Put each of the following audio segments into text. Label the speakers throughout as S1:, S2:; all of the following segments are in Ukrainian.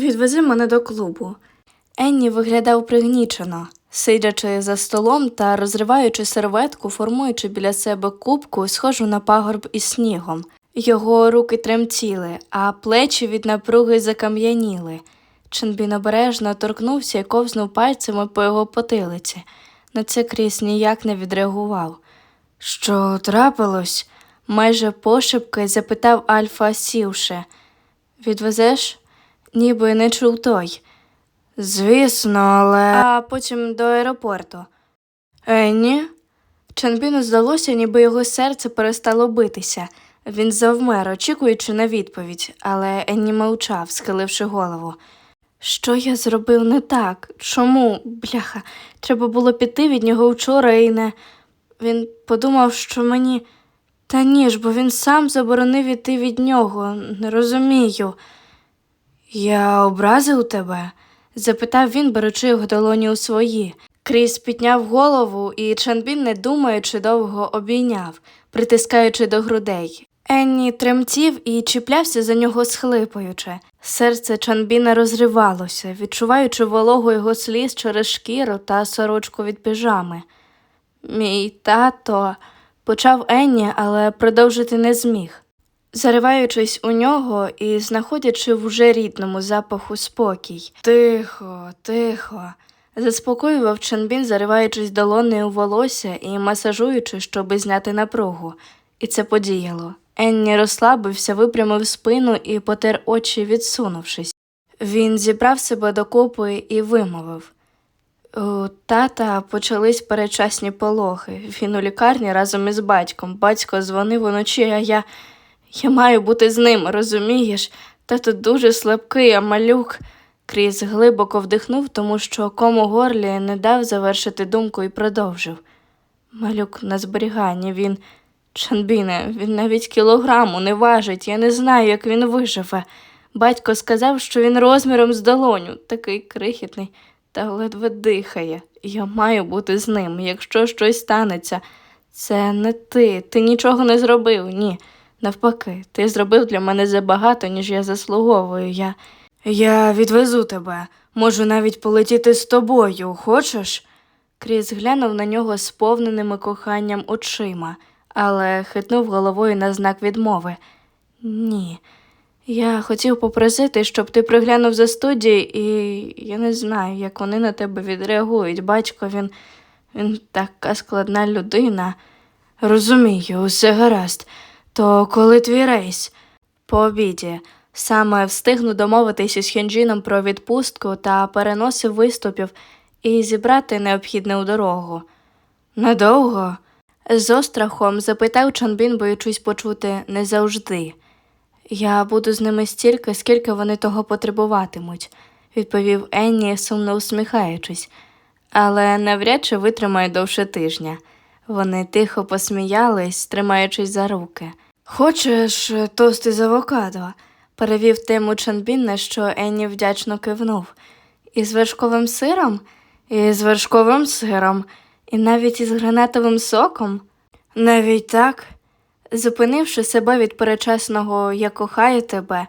S1: Відвези мене до клубу. Енні виглядав пригнічено, сидячи за столом та розриваючи серветку, формуючи біля себе кубку, схожу на пагорб із снігом. Його руки тремтіли, а плечі від напруги закам'яніли. Ченбін обережно торкнувся і ковзнув пальцями по його потилиці. На це Кріс ніяк не відреагував. Що трапилось? майже пошепки запитав Альфа, сівши. Відвезеш? Ніби не чув той. Звісно, але. А потім до аеропорту. Е, ні. Чанбіну здалося, ніби його серце перестало битися. Він завмер, очікуючи на відповідь, але Енні мовчав, схиливши голову. Що я зробив не так? Чому? Бляха, треба було піти від нього вчора і не. Він подумав, що мені. Та ні ж, бо він сам заборонив іти від нього. Не розумію. Я образив тебе? запитав він, беручи його долоні у свої. Кріс підняв голову, і Чанбін, не думаючи, довго обійняв, притискаючи до грудей. Енні тремтів і чіплявся за нього схлипуючи. Серце Чанбіна розривалося, відчуваючи вологу його сліз через шкіру та сорочку від піжами. Мій тато, почав Енні, але продовжити не зміг. Зариваючись у нього і знаходячи в уже рідному запаху спокій. Тихо, тихо. Заспокоював Чанбін, зариваючись долонею у волосся і масажуючи, щоби зняти напругу. І це подіяло. Енні розслабився, випрямив спину і потер очі, відсунувшись. Він зібрав себе докупи і вимовив. У тата почались передчасні пологи. Він у лікарні разом із батьком. Батько дзвонив уночі, а я. Я маю бути з ним, розумієш? Тато дуже слабкий, а малюк. Кріс глибоко вдихнув, тому що ком у горлі не дав завершити думку і продовжив. Малюк на зберіганні, він. Чанбіне, він навіть кілограму не важить, я не знаю, як він виживе. Батько сказав, що він розміром з долоню, такий крихітний, та ледве дихає. Я маю бути з ним. Якщо щось станеться, це не ти, ти нічого не зробив, ні. Навпаки, ти зробив для мене забагато, ніж я заслуговую. Я. Я відвезу тебе, можу навіть полетіти з тобою, хочеш? Кріс глянув на нього сповненими коханням очима, але хитнув головою на знак відмови. Ні. Я хотів попросити, щоб ти приглянув за студії, і я не знаю, як вони на тебе відреагують. Батько, він, він така складна людина. Розумію, усе гаразд. То коли твій рейс? По обіді. Саме встигну домовитись із Хенджіном про відпустку та переносив виступів і зібрати необхідне у дорогу. Надовго? З острахом запитав Чанбін, боючись почути не завжди. Я буду з ними стільки, скільки вони того потребуватимуть, відповів Енні, сумно усміхаючись, але навряд чи витримає довше тижня. Вони тихо посміялись, тримаючись за руки. Хочеш тости з авокадо? перевів тему Чанбін, на що Енні вдячно кивнув. Із вершковим сиром? Із вершковим сиром, і навіть із гранатовим соком? Навіть так. Зупинивши себе від перечесного Я кохаю тебе,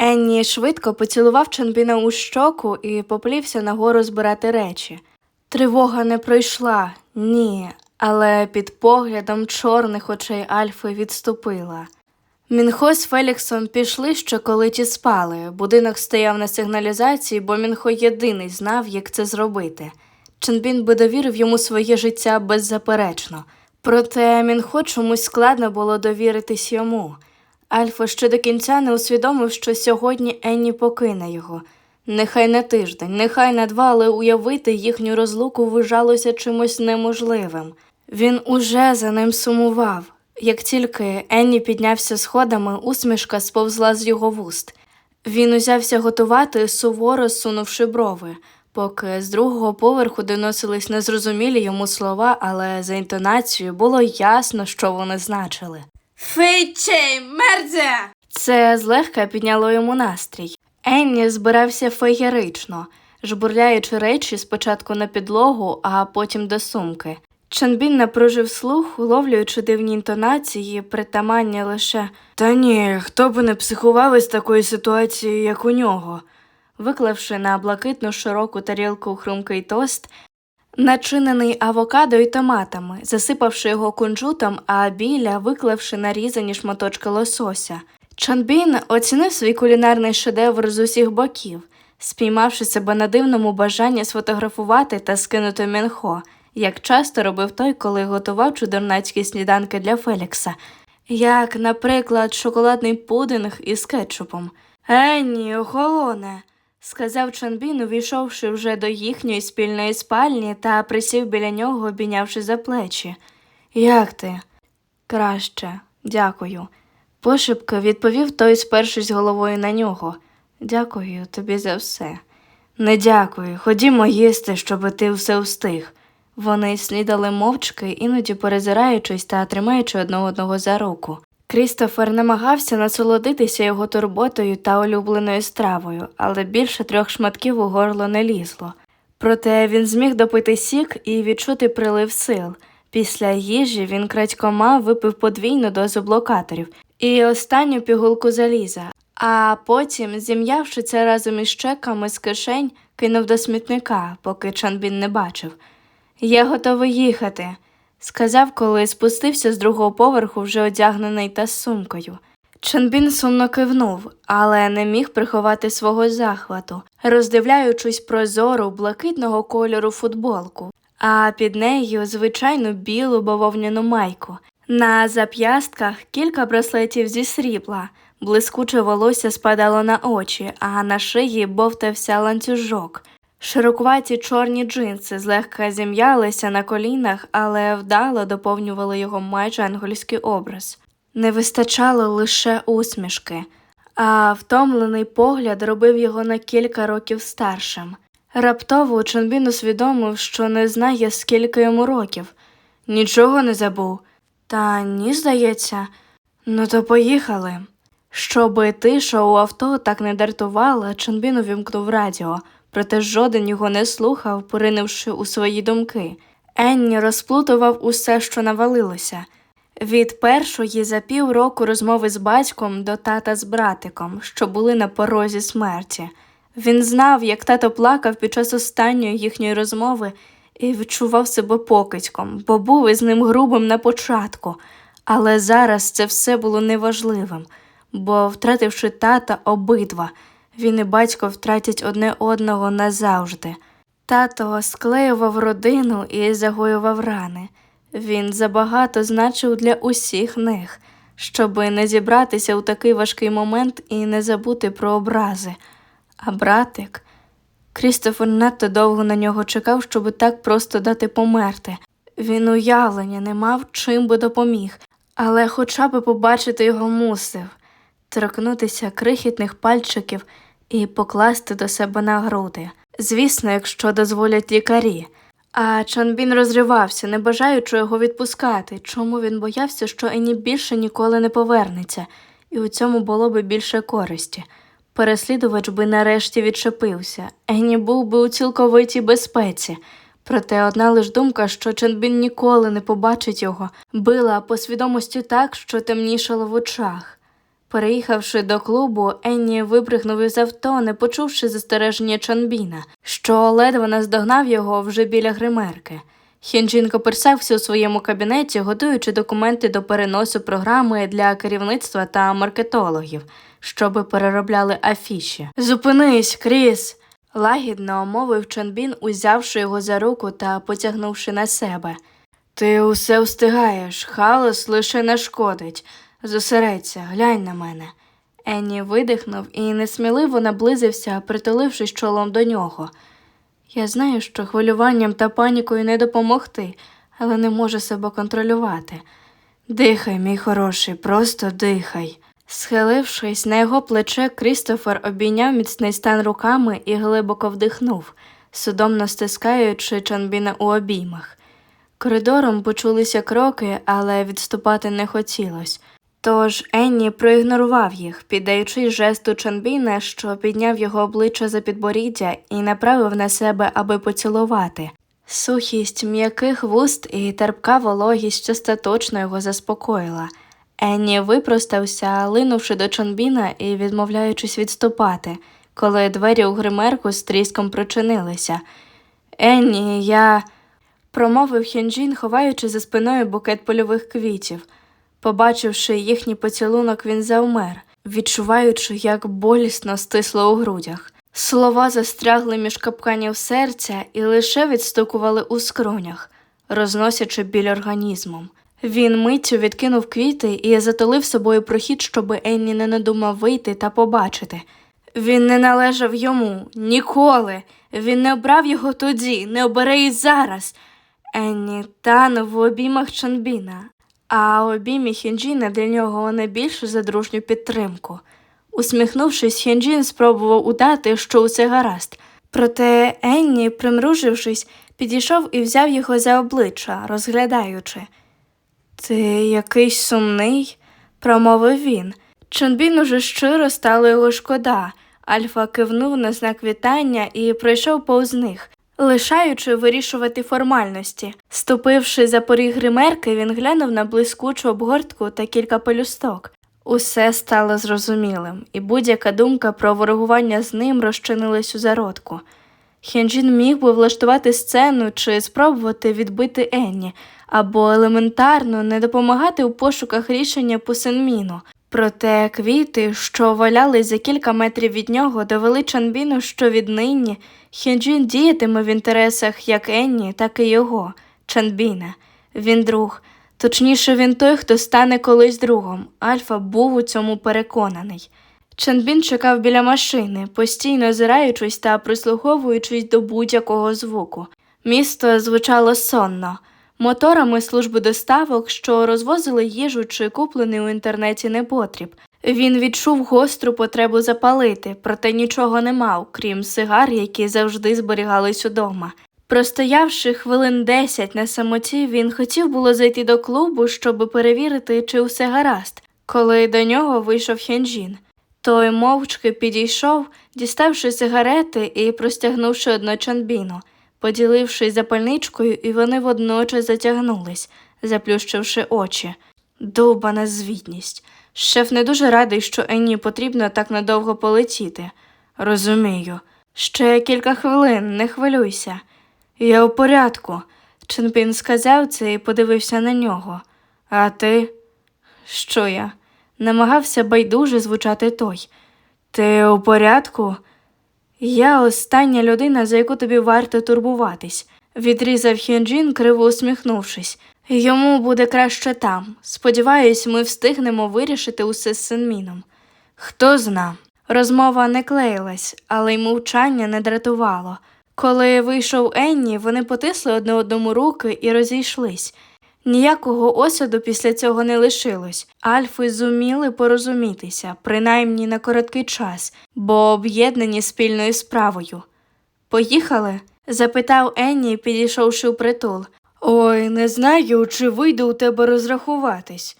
S1: Енні швидко поцілував Чанбіна у щоку і поплівся нагору збирати речі. Тривога не пройшла, ні, але під поглядом чорних очей Альфи відступила. Мінхо з Феліксом пішли ще коли ті спали. Будинок стояв на сигналізації, бо Мінхо єдиний знав, як це зробити. Ченбін би довірив йому своє життя беззаперечно. Проте Мінхо чомусь складно було довіритись йому. Альфа ще до кінця не усвідомив, що сьогодні Енні покине його. Нехай на тиждень, нехай на два, але уявити їхню розлуку вважалося чимось неможливим. Він уже за ним сумував. Як тільки Енні піднявся сходами, усмішка сповзла з його вуст. Він узявся готувати, суворо сунувши брови, поки з другого поверху доносились незрозумілі йому слова, але за інтонацією було ясно, що вони значили.
S2: Фейчей, мердзе!
S1: Це злегка підняло йому настрій. Енні збирався феєрично, жбурляючи речі спочатку на підлогу, а потім до сумки. Чанбін напружив слух, уловлюючи дивні інтонації, притаманні лише Та ні, хто б не психував із такої ситуації, як у нього. виклавши на блакитну широку тарілку хрумкий тост, начинений авокадо і томатами, засипавши його кунжутом, а біля виклавши нарізані шматочки лосося. Чанбін оцінив свій кулінарний шедевр з усіх боків, спіймавши себе на дивному бажанні сфотографувати та скинути мінхо, як часто робив той, коли готував чудернацькі сніданки для Фелікса, як, наприклад, шоколадний пудинг із кетчупом. Енні, охолоне, сказав Чанбін, увійшовши вже до їхньої спільної спальні та присів біля нього, обійнявши за плечі. Як ти? Краще, дякую. Пошепки відповів той, спершись головою на нього. Дякую тобі за все. Не дякую, ходімо їсти, щоби ти все встиг. Вони слідали мовчки, іноді перезираючись та тримаючи одне одного за руку. Крістофер намагався насолодитися його турботою та улюбленою стравою, але більше трьох шматків у горло не лізло. Проте він зміг допити сік і відчути прилив сил. Після їжі він крадькома випив подвійну дозу блокаторів і останню пігулку заліза, а потім, зім'явши це разом із чеками з кишень, кинув до смітника, поки Чанбін не бачив. Я готовий їхати, сказав, коли спустився з другого поверху, вже одягнений та з сумкою. Чанбін сумно кивнув, але не міг приховати свого захвату, роздивляючись прозору блакитного кольору футболку, а під нею звичайну білу бавовняну майку. На зап'ястках кілька браслетів зі срібла, блискуче волосся спадало на очі, а на шиї бовтався ланцюжок. Широкуваті чорні джинси злегка зім'ялися на колінах, але вдало доповнювали його майже ангельський образ. Не вистачало лише усмішки, а втомлений погляд робив його на кілька років старшим. Раптово Чонбін усвідомив, що не знає, скільки йому років. Нічого не забув. Та ні, здається, ну то поїхали. Щоби тиша у авто так не дартувала, Чонбін увімкнув радіо, проте жоден його не слухав, поринувши у свої думки. Енні розплутував усе, що навалилося. Від першої за півроку розмови з батьком до тата з братиком, що були на порозі смерті. Він знав, як тато плакав під час останньої їхньої розмови і відчував себе покидьком, бо був із ним грубим на початку. Але зараз це все було неважливим, бо, втративши тата обидва, він і батько втратять одне одного назавжди. Тато склеював родину і загоював рани. Він забагато значив для усіх них, щоби не зібратися у такий важкий момент і не забути про образи. А братик. Крістофер надто довго на нього чекав, щоби так просто дати померти. Він уявлення не мав, чим би допоміг, але хоча б побачити його мусив, торкнутися крихітних пальчиків і покласти до себе на груди. Звісно, якщо дозволять лікарі. А Чанбін розривався, не бажаючи його відпускати, чому він боявся, що Ені більше ніколи не повернеться, і у цьому було би більше користі. Переслідувач би нарешті відчепився, Ені був би у цілковитій безпеці. Проте одна лиш думка, що Чанбін ніколи не побачить його, била по свідомості так, що темнішало в очах. Переїхавши до клубу, Енні випригнув із авто, не почувши застереження Чанбіна, що ледве наздогнав його вже біля гримерки. Хінджін коперсався у своєму кабінеті, готуючи документи до переносу програми для керівництва та маркетологів, щоби переробляли афіші. Зупинись, Кріс! лагідно мовив Чанбін, узявши його за руку та потягнувши на себе. Ти усе встигаєш, хаос лише нашкодить. Зосередься, глянь на мене. Енні видихнув і несміливо наблизився, притулившись чолом до нього. Я знаю, що хвилюванням та панікою не допомогти, але не можу себе контролювати. Дихай, мій хороший, просто дихай. Схилившись на його плече, Крістофер обійняв міцний стан руками і глибоко вдихнув, судомно стискаючи Чанбіна у обіймах. Коридором почулися кроки, але відступати не хотілось. Тож Енні проігнорував їх, піддаючи жесту Чанбіна, що підняв його обличчя за підборіддя і направив на себе, аби поцілувати. Сухість м'яких вуст і терпка вологість остаточно його заспокоїла. Енні випростався, линувши до Чанбіна і відмовляючись відступати. коли двері у гримерку з тріском прочинилися. Енні, я. промовив Хінджін, ховаючи за спиною букет польових квітів. Побачивши їхній поцілунок, він завмер, відчуваючи, як болісно стисло у грудях. Слова застрягли між капканів серця і лише відстукували у скронях, розносячи біль організмом. Він миттю відкинув квіти і затулив собою прохід, щоби Енні не надумав вийти та побачити. Він не належав йому ніколи. Він не обрав його тоді, не обере і зараз. Енні танув в обіймах Чанбіна, а обіймі Хінджіна для нього не більше за дружню підтримку. Усміхнувшись, Хінджін спробував удати, що усе гаразд. Проте Енні, примружившись, підійшов і взяв його за обличчя, розглядаючи. Ти якийсь сумний, промовив він. Чонбін уже щиро стало його шкода. Альфа кивнув на знак вітання і пройшов повз них, лишаючи вирішувати формальності. Ступивши за поріг гримерки, він глянув на блискучу обгортку та кілька пелюсток. Усе стало зрозумілим, і будь-яка думка про ворогування з ним розчинилась у зародку. Хенджін міг би влаштувати сцену чи спробувати відбити Енні, або елементарно не допомагати у пошуках рішення по Сенміну. Проте квіти, що валялись за кілька метрів від нього, довели Чанбіну, що віднині Хенджін діятиме в інтересах як Енні, так і його, Чанбіна. Він друг. Точніше, він той, хто стане колись другом. Альфа був у цьому переконаний. Чанбін чекав біля машини, постійно озираючись та прислуховуючись до будь-якого звуку. Місто звучало сонно. Моторами служби доставок, що розвозили їжу чи куплений у інтернеті непотріб. Він відчув гостру потребу запалити, проте нічого не мав, крім сигар, які завжди зберігались удома. Простоявши хвилин десять на самоті, він хотів було зайти до клубу, щоб перевірити, чи все гаразд, коли до нього вийшов Хенджін. Той мовчки підійшов, діставши сигарети і простягнувши одну чанбіну. Поділившись запальничкою, і вони водночас затягнулись, заплющивши очі. Довбана звітність. Шеф не дуже радий, що Енні потрібно так надовго полетіти. Розумію. Ще кілька хвилин, не хвилюйся. Я у порядку. Ченпін сказав це і подивився на нього. А ти? Що я? Намагався байдуже звучати той. Ти у порядку? Я остання людина, за яку тобі варто турбуватись, відрізав Хінджін, криво усміхнувшись. Йому буде краще там. Сподіваюсь, ми встигнемо вирішити усе з Синміном. Хто зна. Розмова не клеїлась, але й мовчання не дратувало. Коли вийшов Енні, вони потисли одне одному руки і розійшлись. Ніякого осаду після цього не лишилось. Альфи зуміли порозумітися, принаймні на короткий час, бо об'єднані спільною справою. Поїхали? запитав Енні, підійшовши у притул. Ой, не знаю, чи вийде у тебе розрахуватись.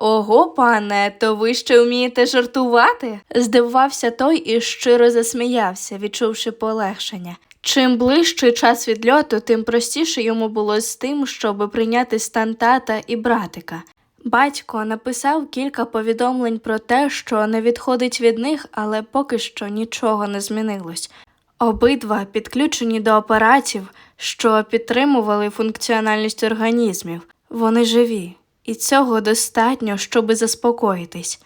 S1: Ого, пане, то ви ще вмієте жартувати? здивувався той і щиро засміявся, відчувши полегшення. Чим ближче час відльоту, тим простіше йому було з тим, щоб прийняти стан тата і братика. Батько написав кілька повідомлень про те, що не відходить від них, але поки що нічого не змінилось. Обидва підключені до апаратів, що підтримували функціональність організмів. Вони живі, і цього достатньо, щоби заспокоїтись.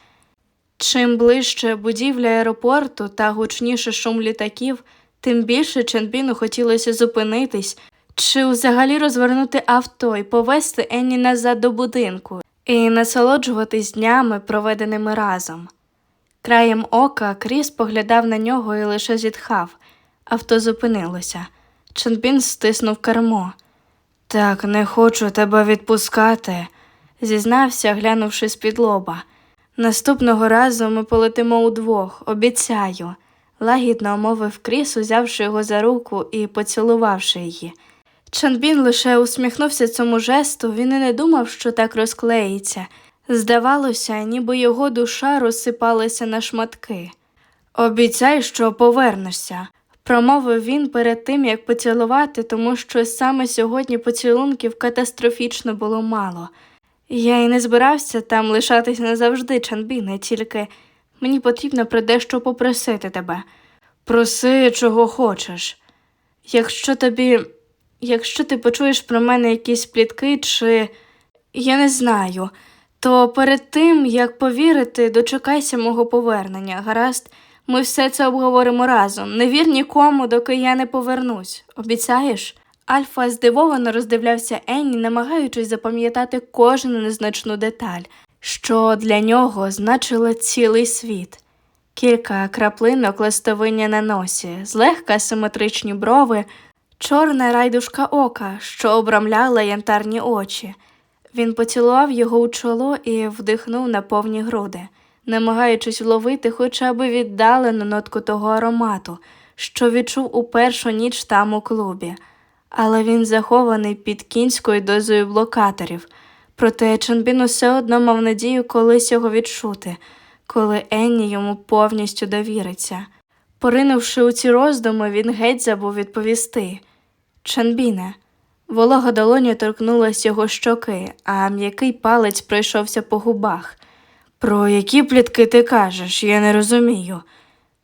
S1: Чим ближче будівля аеропорту та гучніше шум літаків, тим більше Ченбіну хотілося зупинитись чи взагалі розвернути авто і повести Енні назад до будинку і насолоджуватись днями, проведеними разом. Краєм ока Кріс поглядав на нього і лише зітхав. Авто зупинилося. Ченбін стиснув кермо. Так, не хочу тебе відпускати, зізнався, глянувши з-під лоба. Наступного разу ми полетимо удвох, обіцяю, лагідно мовив Кріс, узявши його за руку і поцілувавши її. Чанбін лише усміхнувся цьому жесту, він і не думав, що так розклеїться. Здавалося, ніби його душа розсипалася на шматки. Обіцяй, що повернешся, промовив він перед тим, як поцілувати, тому що саме сьогодні поцілунків катастрофічно було мало. Я й не збирався там лишатись назавжди, Чанбіне, тільки мені потрібно про дещо попросити тебе. Проси, чого хочеш. Якщо тобі. Якщо ти почуєш про мене якісь плітки, чи я не знаю, то перед тим, як повірити, дочекайся мого повернення, гаразд, ми все це обговоримо разом. Не вір нікому, доки я не повернусь. Обіцяєш? Альфа здивовано роздивлявся Енні, намагаючись запам'ятати кожну незначну деталь, що для нього значило цілий світ. Кілька краплинок листовиння на носі, злегка симетричні брови, чорна райдушка ока, що обрамляла янтарні очі. Він поцілував його у чоло і вдихнув на повні груди, намагаючись вловити хоча б віддалену нотку того аромату, що відчув у першу ніч там у клубі. Але він захований під кінською дозою блокаторів. Проте Чонбін усе одно мав надію колись його відчути, коли Енні йому повністю довіриться. Поринувши у ці роздуми, він геть забув відповісти. Чанбіне. Волога долоня торкнулась його щоки, а м'який палець пройшовся по губах. Про які плітки ти кажеш, я не розумію.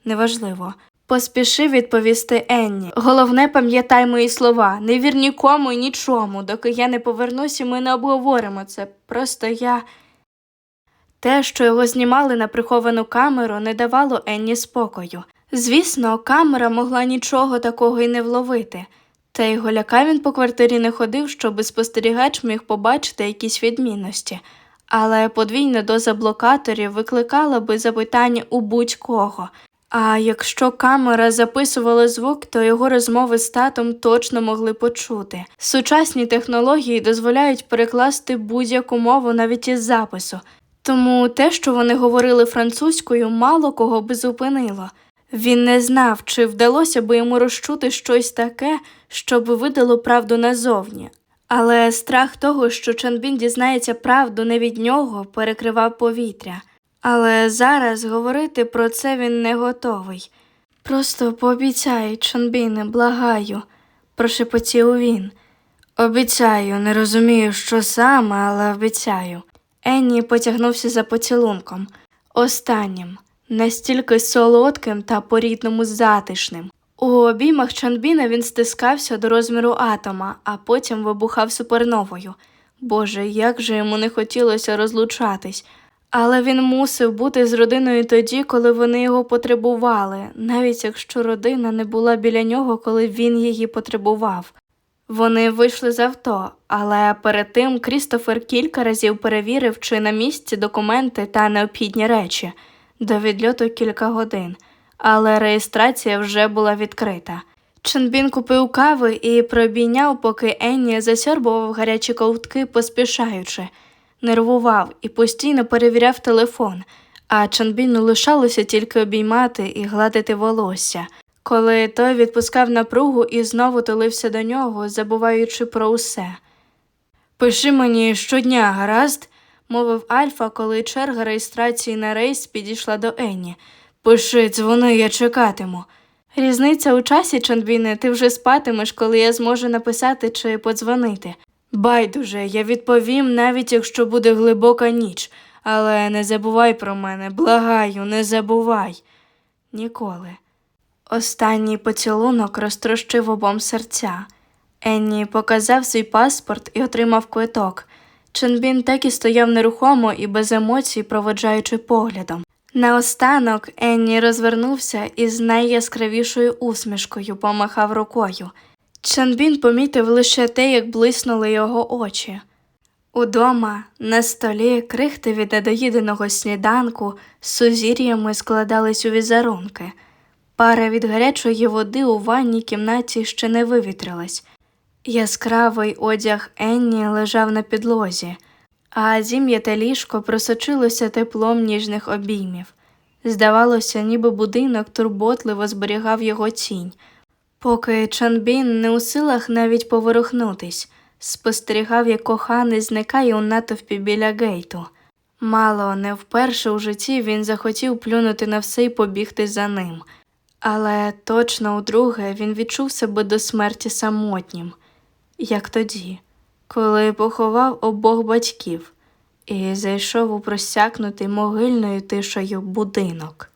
S1: Неважливо. Поспішив відповісти Енні. Головне, пам'ятай мої слова, не вір нікому і нічому, доки я не повернусь і ми не обговоримо це. Просто я. Те, що його знімали на приховану камеру, не давало Енні спокою. Звісно, камера могла нічого такого й не вловити. Та й голяка він по квартирі не ходив, щоби спостерігач міг побачити якісь відмінності. Але подвійна доза блокаторів викликала би запитання у будь-кого. А якщо камера записувала звук, то його розмови з татом точно могли почути. Сучасні технології дозволяють перекласти будь-яку мову навіть із запису, тому те, що вони говорили французькою, мало кого би зупинило. Він не знав, чи вдалося би йому розчути щось таке, що би видало правду назовні. Але страх того, що Чанбін дізнається правду не від нього, перекривав повітря. Але зараз говорити про це він не готовий. Просто пообіцяй, Чанбіне, благаю, прошепотів він. Обіцяю, не розумію, що саме, але обіцяю. Енні потягнувся за поцілунком, останнім, настільки солодким та по-рідному затишним. У обіймах Чанбіна він стискався до розміру атома, а потім вибухав суперновою. Боже, як же йому не хотілося розлучатись. Але він мусив бути з родиною тоді, коли вони його потребували, навіть якщо родина не була біля нього, коли він її потребував. Вони вийшли з авто, але перед тим Крістофер кілька разів перевірив, чи на місці документи та необхідні речі до відльоту кілька годин, але реєстрація вже була відкрита. Ченбін купив кави і пробійняв, поки Енні засьорбував гарячі ковтки, поспішаючи, нервував і постійно перевіряв телефон, а Чанбіну лишалося тільки обіймати і гладити волосся, коли той відпускав напругу і знову тулився до нього, забуваючи про усе. Пиши мені щодня, гаразд, мовив Альфа, коли черга реєстрації на рейс підійшла до Енні. Пиши, дзвони, я чекатиму. Різниця у часі, Чанбіне, ти вже спатимеш, коли я зможу написати чи подзвонити. Байдуже, я відповім, навіть якщо буде глибока ніч, але не забувай про мене, благаю, не забувай. Ніколи. Останній поцілунок розтрощив обом серця. Енні показав свій паспорт і отримав квиток. Ченбін так і стояв нерухомо і без емоцій, проводжаючи поглядом. Наостанок Енні розвернувся і з найяскравішою усмішкою помахав рукою. Чанбін помітив лише те, як блиснули його очі. Удома, на столі, крихти від недоїденого сніданку з сузір'ями складались у візерунки. Пара від гарячої води у ванній кімнаті ще не вивітрилась. Яскравий одяг Енні лежав на підлозі, а зім'яте ліжко просочилося теплом ніжних обіймів. Здавалося, ніби будинок турботливо зберігав його тінь, поки Чанбін не у силах навіть поворухнутись, спостерігав, як коханий зникає у натовпі біля гейту. Мало не вперше у житті він захотів плюнути на все і побігти за ним. Але точно удруге він відчув себе до смерті самотнім, як тоді, коли поховав обох батьків і зайшов у просякнутий могильною тишею будинок.